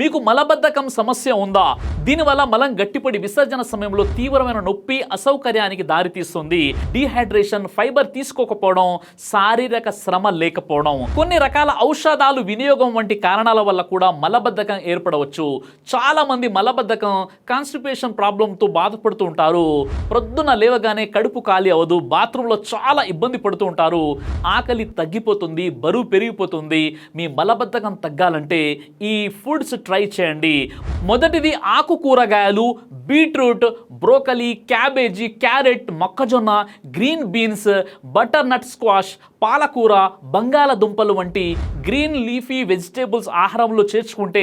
మీకు మలబద్ధకం సమస్య ఉందా? దీనివల్ల మలం గట్టిపడి విసర్జన సమయంలో తీవ్రమైన నొప్పి అసౌకర్యానికి దారితీస్తుంది. డీహైడ్రేషన్ ఫైబర్ తీసుకోకపోవడం శారీరక శ్రమ లేకపోవడం. కొన్ని రకాల ఔషధాలు వినియోగం వంటి కారణాల వల్ల కూడా మలబద్ధకం ఏర్పడవచ్చు. చాలా మంది మలబద్ధకం కాన్స్టిపేషన్ ప్రాబ్లంతో బాధపడుతూ ఉంటారు. ప్రొద్దున లేవగానే కడుపు ఖాళీ అవ్వదు బాత్రూంలో చాలా ఇబ్బంది పడుతూ ఉంటారు. ఆకలి తగ్గిపోతుంది బరువు పెరిగిపోతుంది. మీ మలబద్ధకం తగ్గాలంటే ఈ ఫుడ్స్ ట్రై చేయండి. మొదటిది ఆకు కూరగాయలు బీట్రూట్ బ్రోకలీ క్యాబేజీ క్యారెట్ మొక్కజొన్న green beans butternut squash పాలకూర బంగాళదుంపలు వంటి గ్రీన్ లీఫీ వెజిటేబుల్స్ ఆహారంలో చేర్చుకుంటే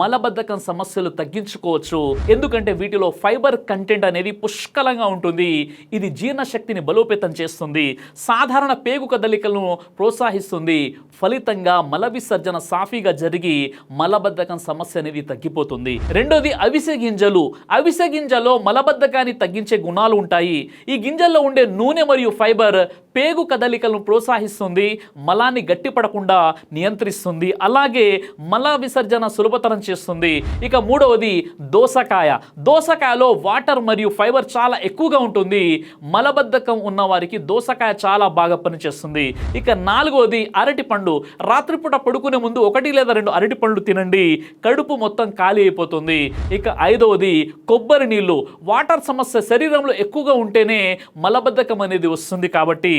మలబద్ధకం సమస్యలు తగ్గించుకోవచ్చు. ఎందుకంటే వీటిలో ఫైబర్ కంటెంట్ అనేది పుష్కలంగా ఉంటుంది. ఇది జీర్ణశక్తిని బలోపేతం చేస్తుంది. సాధారణ పేగు కదలికలను ప్రోత్సహిస్తుంది. ఫలితంగా మల విసర్జన సాఫీగా జరిగి మలబద్ధకం సమస్య అనేది తగ్గిపోతుంది. రెండోది అవిసె గింజలు. అవిసె గింజలో మలబద్ధకాన్ని తగ్గించే గుణాలు ఉంటాయి. ఈ గింజల్లో ఉండే నూనె మరియు ఫైబర్ పేగు కదలికలను ప్రోత్సహిస్తుంది మలాన్ని గట్టిపడకుండా నియంత్రిస్తుంది అలాగే మల విసర్జన సులభతరం చేస్తుంది. ఇక మూడవది దోసకాయ. దోసకాయలో వాటర్ మరియు ఫైబర్ చాలా ఎక్కువగా ఉంటుంది. మలబద్ధకం ఉన్న వారికి దోసకాయ చాలా బాగా పనిచేస్తుంది. ఇక నాలుగవది అరటి పండు రాత్రిపూట పడుకునే ముందు ఒకటి లేదా రెండు అరటి పండ్లు తినండి. కడుపు మొత్తం ఖాళీ అయిపోతుంది. ఇక ఐదవది కొబ్బరి నీళ్ళు. వాటర్ సమస్య శరీరంలో ఎక్కువగా ఉంటేనే మలబద్ధకం అనేది వస్తుంది కాబట్టి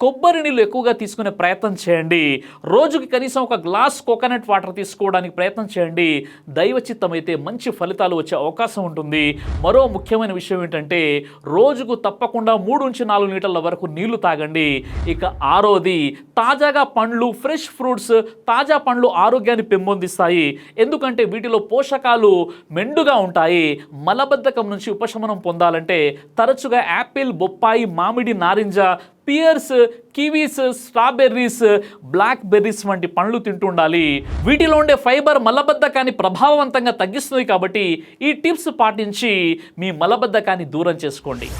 కొబ్బరి నీళ్ళు ఎక్కువగా తీసుకునే ప్రయత్నం చేయండి. రోజుకి కనీసం ఒక గ్లాస్ కోకోనట్ వాటర్ తీసుకోవడానికి ప్రయత్నం చేయండి. దైవచిత్తం అయితే మంచి ఫలితాలు వచ్చే అవకాశం ఉంటుంది. మరో ముఖ్యమైన విషయం ఏంటంటే రోజుకు తప్పకుండా మూడు నుంచి నాలుగు లీటర్ల వరకు నీళ్ళు తాగండి. ఇక ఆరోది తాజాగా పండ్లు ఫ్రెష్ ఫ్రూట్స్ తాజా పండ్లు ఆరోగ్యాన్ని పెంపొందిస్తాయి. ఎందుకంటే వీటిలో పోషకాలు మెండుగా ఉంటాయి. మలబద్ధకం నుంచి ఉపశమనం పొందాలంటే తరచుగా యాపిల్ బొప్పాయి మామిడి నారింజ pears kiwis strawberries blackberries వంటి పండ్లు తింటుండాలి వీటిలో ఉండే ఫైబర్ మలబద్ధకాన్ని ప్రభావవంతంగా తగ్గిస్తుంది కాబట్టి ఈ టిప్స్ పాటించి మీ మలబద్ధకాన్ని దూరం చేసుకోండి.